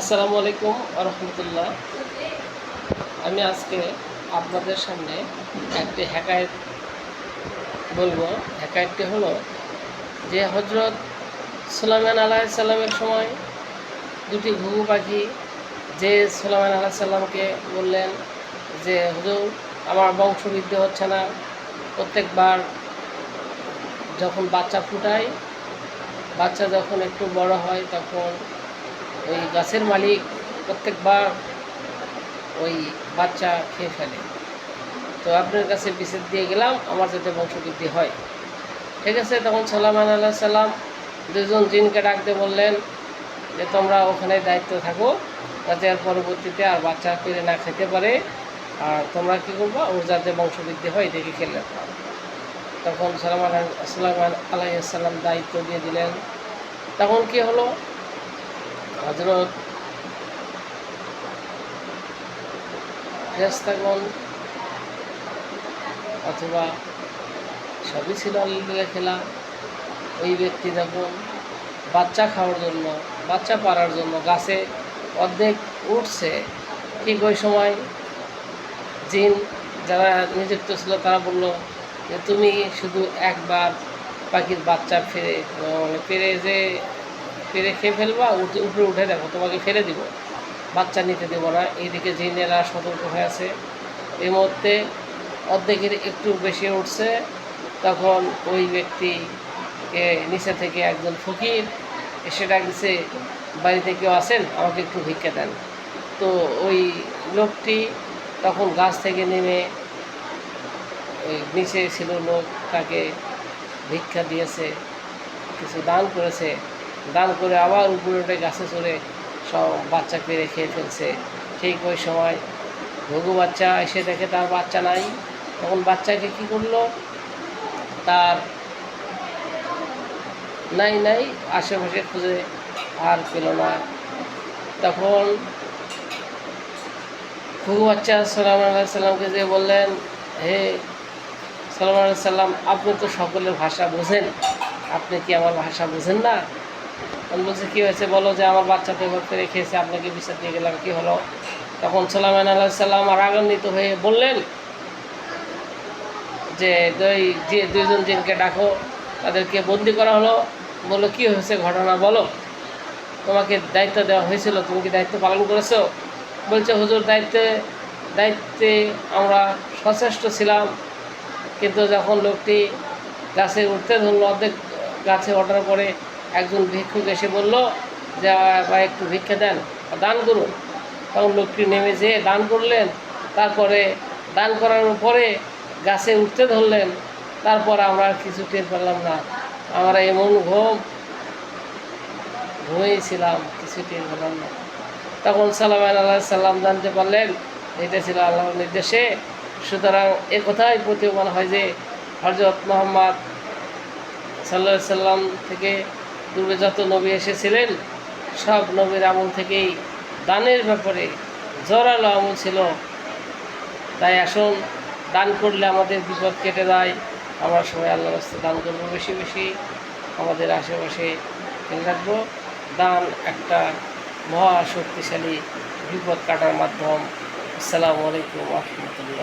আসসালামু আলাইকুম রহমতুল্লাহ। আমি আজকে আপনাদের সামনে একটি হ্যাকায়েত বলব। হ্যাকায়েতটি হলো যে হজরত সুলাইমান আলাহ সাল্লামের সময় দুটি ঘুঘু পাখি যে সুলাইমান আলাহ সাল্লামকে বললেন যে, হুজুর, আমার বংশবৃদ্ধি হচ্ছে না। প্রত্যেকবার যখন বাচ্চা ফুটায়, বাচ্চা যখন একটু বড় হয় তখন ওই গাছের মালিক প্রত্যেকবার ওই বাচ্চা খেয়ে ফেলে। তো আপনার কাছে বিশেষ দিয়ে গেলাম, আমার যাতে বংশবৃদ্ধি হয়। ঠিক আছে, তখন সালাম আল্লাহ সাল্লাম দুজন জিনকে ডাকতে বললেন যে, তোমরা ওখানে দায়িত্ব থাকো, যাতে আর পরবর্তীতে আর বাচ্চা পেরে না খেতে পারে। আর তোমরা কী করবা, ওর যাতে বংশবৃদ্ধি হয়, দেখে খেলে তখন সালামান সালামান আলাইসাল্লাম দায়িত্ব দিয়ে দিলেন। তখন কি হলো? হজরত ফেরেস্তাগণ অথবা সবই ছিল আল্লাহ খেলা। ওই ব্যক্তি যখন বাচ্চা খাওয়ার জন্য, বাচ্চা পাড়ার জন্য গাছে অর্ধেক উঠছে। ঠিক ওই সময় জিন যারা নিযুক্ত ছিল, তারা বলল যে, তুমি শুধু একবার পাখির বাচ্চা ফেরে মানে পেরে যে পেরে খেয়ে ফেলবা উপরে উঠে দেখো, তোমাকে ফেলে দিব। বাচ্চা নিতে দেবো না। এইদিকে জিনেরা সতর্ক হয়ে আছে এই মুহূর্তে অর্ধেকের একটু বেশি উঠছে। তখন ওই ব্যক্তিকে নিচে থেকে একজন ফকির এসে ডাকছে, বাড়িতে কেউ আসেন আমাকে একটু ভিক্ষা দেন। তো ওই লোকটি তখন গাছ থেকে নেমে ওই নিচে ছিল লোক, তাকে ভিক্ষা দিয়েছে, কিছু দান করেছে। দান করে আবার উপরে উঠে গাছে চড়ে সব বাচ্চা পেরে খেয়ে ফেলছে। ঠিক ওই সময় ঘুঘু বাচ্চা এসে দেখে তার বাচ্চা নাই। তখন বাচ্চাকে কি করল? তার নাই নাই, আশেপাশে খুঁজে আর পেল না। তখন ঘুঘু বাচ্চা সালাম সাল্লামকে যে বললেন, হে সালাম সাল্লাম আপনি তো সকলের ভাষা বোঝেন। আপনি কি আমার ভাষা বোঝেন না? বলছি, কী হয়েছে? বলো যে আমার বাচ্চা করে খেয়েছে, আপনাকে বিচার দিয়ে গেলাম, কী হলো? তখন সালামান আল্লাহ সাল্লাম আর রাগান্বিত হয়ে বললেন যে, দুই, যে দুইজন জিনকে ডাকো, তাদেরকে বন্দি করা হলো। বলো কী হয়েছে ঘটনা বলো? তোমাকে দায়িত্ব দেওয়া হয়েছিল, তুমি কি দায়িত্ব পালন করেছ? বলছে, হুজুর, দায়িত্বে দায়িত্বে আমরা সচেষ্ট ছিলাম, কিন্তু যখন লোকটি গাছে উঠতে ধরলো, অর্ধেক গাছে ওঠার পরে একজন ভিক্ষুক এসে বলল, যে একটু ভিক্ষা দেন দান করুন। তখন লোকটি নেমে যেয়ে দান করলেন। তারপরে দান করার পরে গাছে উঠতে ধরলেন। তারপর আমরা কিছু টের পেলাম না। আমরা এমন ঘুম ঘুমিয়েছিলাম কিছু টের পেলাম না। তখন সালাম আল্লাহ সাল্লাম জানতে পারলেন, এটা ছিল আল্লাহর নির্দেশে। সুতরাং এ কথাই প্রতীয়মান হয় যে হজরত মোহাম্মদ সাল্লা সাল্লাম থেকে পূর্বে যত নবী এসেছিলেন। সব নবীর আমল থেকেই দানের ব্যাপারে জোরালো আমল ছিল। তাই আসুন, দান করলে আমাদের বিপদ কেটে যায় আমরা সবাই আল্লাহ রাস্তা দান করব বেশি বেশি। আমাদের আশেপাশে খেয়াল রাখব, দান একটা মহা শক্তিশালী বিপদ কাটার মাধ্যম। আসসালামু আলাইকুম রহমতুল্লাহ।